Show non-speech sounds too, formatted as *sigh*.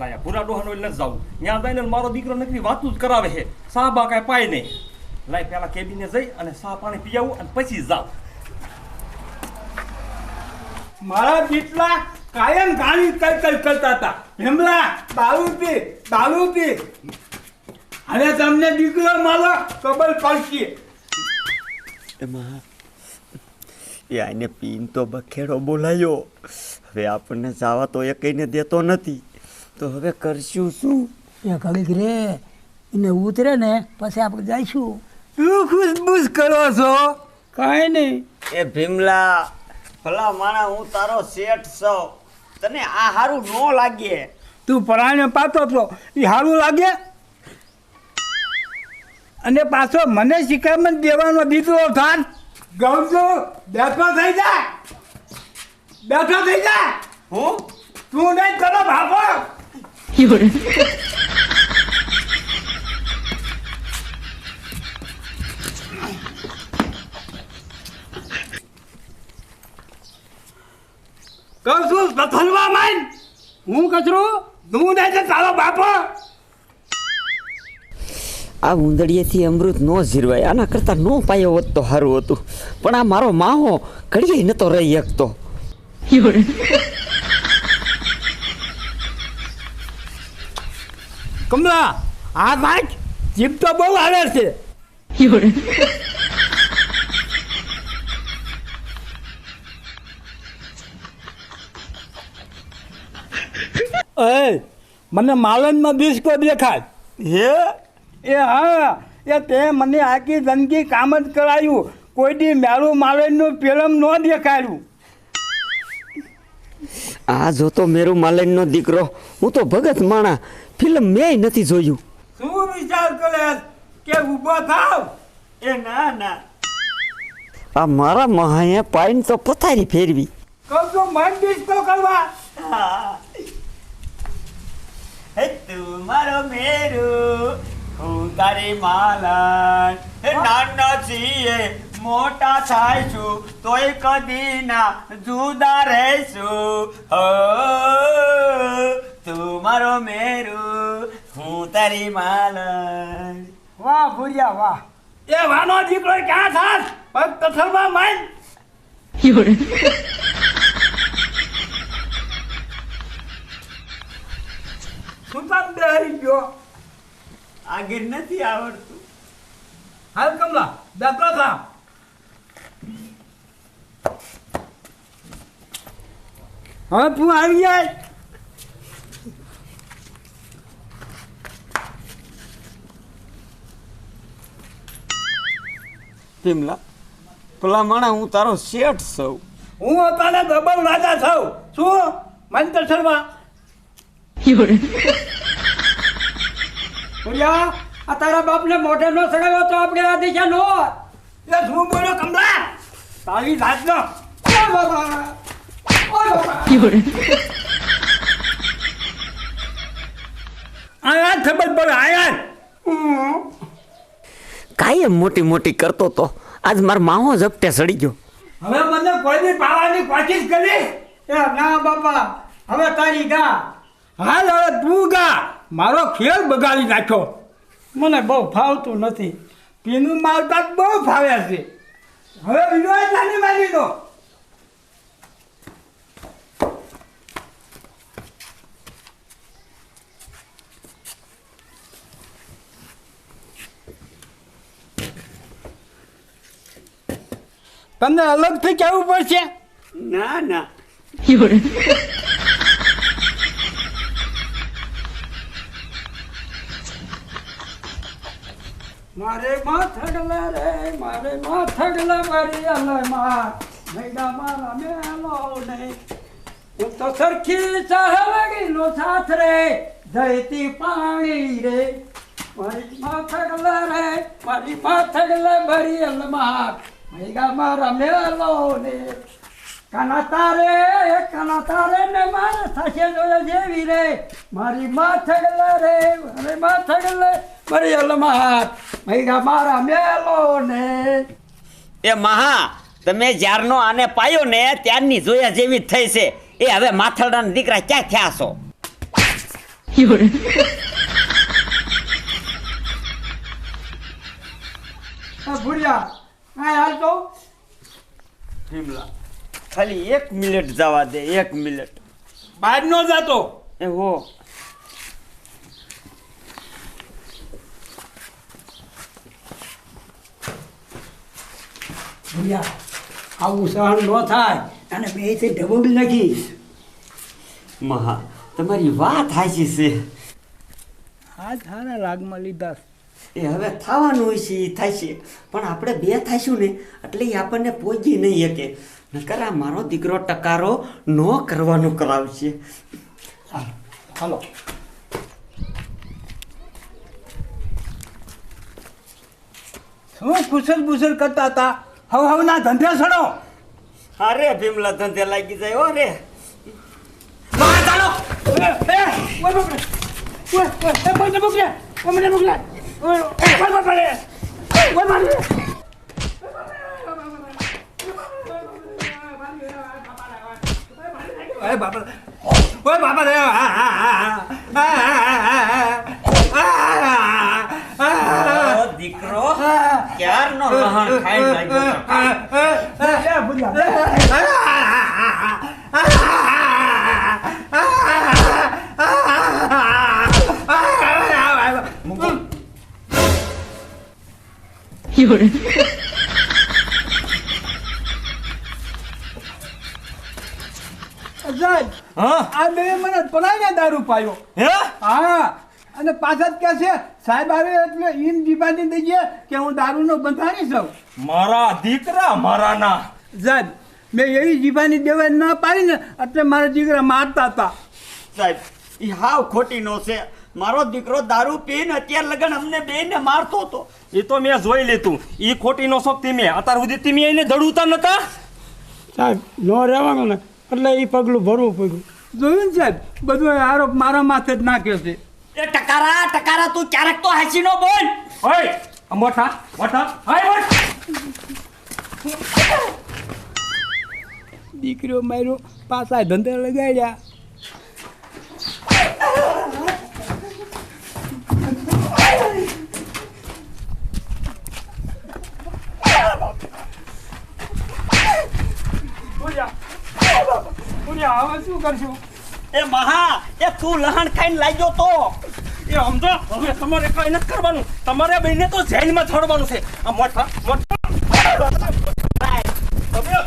લાયા ભૂરા ડોહાનો એટલે જાવું ત્યાં જઈને મારો દીકરો નકરી વાતું જ કરાવે છે. સા બા કાંઈ પાય નહીં. લાય પેલા કેબિને જઈ અને સા પાણી પી આવું અને પછી જાવ. મારા જેટલા કાયમ ગાણી કલ કલ કરતા હતા. ભીમલા દારૂ પી દારૂ પી હવે તમને દીકરો મારો કબલ પડશે. એમાં એ આને પીન તો બખેડો બોલાયો. હવે આપણને જવા તો એ કહીને દેતો નથી. તો હવે કરશું શું? એ ઘડીક રે એને ઉતરે ને પછી આપણે જઈશું. શું ખુશબુશ કરો છો? કાંઈ નહીં. એ ભીમલા ભલા માણા હું તારો શેઠ છો. તને આ હારું ન લાગે. તું પરાણે પાતો છો. એ સારું લાગે? અને પાછો મને શિકામણ દેવાનો દીકરો થાન. ગૌ છું બેઠો થઈ જા. બેઠો થઈ જા. હું? તું નહીં કરો ભાગો કહું છું પથલવા માન હું કચરું? તું નહીં છે તારો બાપો. આ ઉંદડીએથી અમૃત ન જીરવાય આના કરતાં નો પાયો હોત તો સારું હતું. પણ આ મારો માહો ઘડીએ નતો રહી શકતો. *laughs* કમલા આ ભાઈ જીપ તો બહુ આવે છે. એ મને માલનમાં બિસ્કો દેખાય. હે? એ હા એ તે મને આખી જિંદગી કામ જ કરાયું. કોઈ દી મારું માલનનું પેલમ ન દેખાડ્યું. આ જો તો મેરુ માલનનો દીકરો હું તો ભગત માણા ફિલ્મ મેં નથી જોયું. શું વિચાર કરે કે ઊભો થાવ? એ ના ના. આ મારા મહાએ પાઈન તો પથારી ફેરવી. કહું છું મન તો કરવા હે તું મારો મેરું હું તારી માલન. હે નાના છીએ મોટા થાય છું તોય કદી ના જુદા રહેશું. હો તું મારો મેરું હું તારી માલ વાહ ભૂરિયા વાહ. એ વાનો દીકરો ક્યાં થાસ પગ કથલમાં માઈ કામ બેહરી ગયો? આગળ નથી આવડતું. હાલ કમલા દાખલો થા. હવે તું આવી જાય. પીમલા પેલા માણા હું તારો શેઠ સૌ હું અત્યારે ડબલ રાજા છું. શું? તો શર્મા ભૂરિયા આ તારા બાપને મોઢે નો સડાવ્યો તો આપણે આ દિશા નો એ શું બોલ્યો કમલા? તારી લાજ નો ઓ બાબા ઓ બાબા આયા જ ખબર પડે આયા જ. કાયમ મોટી મોટી કરતો તો. આજ મારો માહો ઝપટે સડી ગયો. હવે મને કોઈની પાવાની કોશિશ કરી. એ ના બાપા હવે તારી ગા. હાલ હવે તું ગા. મારો ખેલ બગાડી નાખ્યો. મને બહુ ફાવતું નથી. પીનું માવતા બહુ ફાવે છે. હવે વિનોય નાની માની દો તમને અલગથી કહેવું પડશે? ના ના. મારે માથડલા રે મારે માથડલા મારી અલમાં મેડા મારા મેલો નહીં. હું તો સરખી સહલગી નો સાથ રે જયતી પાણી રે. મારી માથડલા રે મારી માથડલા મારી અલમાં મેડા મારા મેલો ને કાના તારે કાના તારે ને મારે થશે જોયો જેવી રે મારી માથડલા રે મારી માથડલે મારી અલમાં મૈગા મારા મેલો ને એ મહા તમે જ્યારનો આને પાયો ને ત્યારની જોયા જેવી થઈ છે. એ હવે માથડાના દીકરા ક્યાં થયા છો? આ કાંઈ હાલ તો ભીમલા ખાલી એક મિનિટ જવા દે એક મિનિટ. બહાર નો જાતો. એ હો. આવું સહન ન થાય અને બેથી ઢબુડી લખીશ મહા તમારી વાત હાચી છે. આ ધારા રાગમાં લીધા એ હવે થવાનું હોય છે એ છે પણ આપણે બે થઈશું ને એટલે એ આપણને પહોંચી નહીં શકે. નકર આ મારો દીકરો ટકારો ન કરવાનું કરાવશે. હાલો. શું કુશલ બુશલ કરતા હતા? હવ હવના ધંધે સડો. અરે ભીમલા ધંધે લાગી જાય હો રે. ઓ દીકરો ક્યારનો લહણ ખાઈ લાગ્યો? બે મને પરાઈને દારૂ પાયો. હે? હા. અને પાછા જ છે સાહેબ આવે એટલે ઈન જીબાની દઈએ કે હું દારૂનો બંધાણી છું. મારા દીકરા મારા ના સાહેબ મેં એવી જીબાની દેવાય ના પાડીને એટલે મારા દીકરા મારતા હતા. સાહેબ એ હાવ ખોટી નો છે. મારો દીકરો દારૂ પીને અત્યારે લગન અમને બેને મારતો હતો. એ તો મેં જોઈ લીધું. એ ખોટી નો શોખ તીમે અત્યાર સુધી તીમે એને દડુતા નતા? સાહેબ નો રહેવાનું ને. એટલે એ પગલું ભરવું પડ્યું. જોયું ને સાહેબ બધું આરોપ મારા માથે જ નાખ્યો છે. એ ટકારા ટકારા તું ક્યારેક તો હાચી નો બોલ. ઓય મોટા મોટા. હાય મોટ દીકરીઓ માર્યો પાછા ધંધે લગાડ્યા હવે શું કરશું? એ મહા એ તું લહણ ખાઈને લાગ્યો તો. એ સમજો? હવે તમારે કઈ નથી કરવાનું. તમારે બેને તો જેલમાં છોડવાનું છે. આ મોટા મોટા. તમે-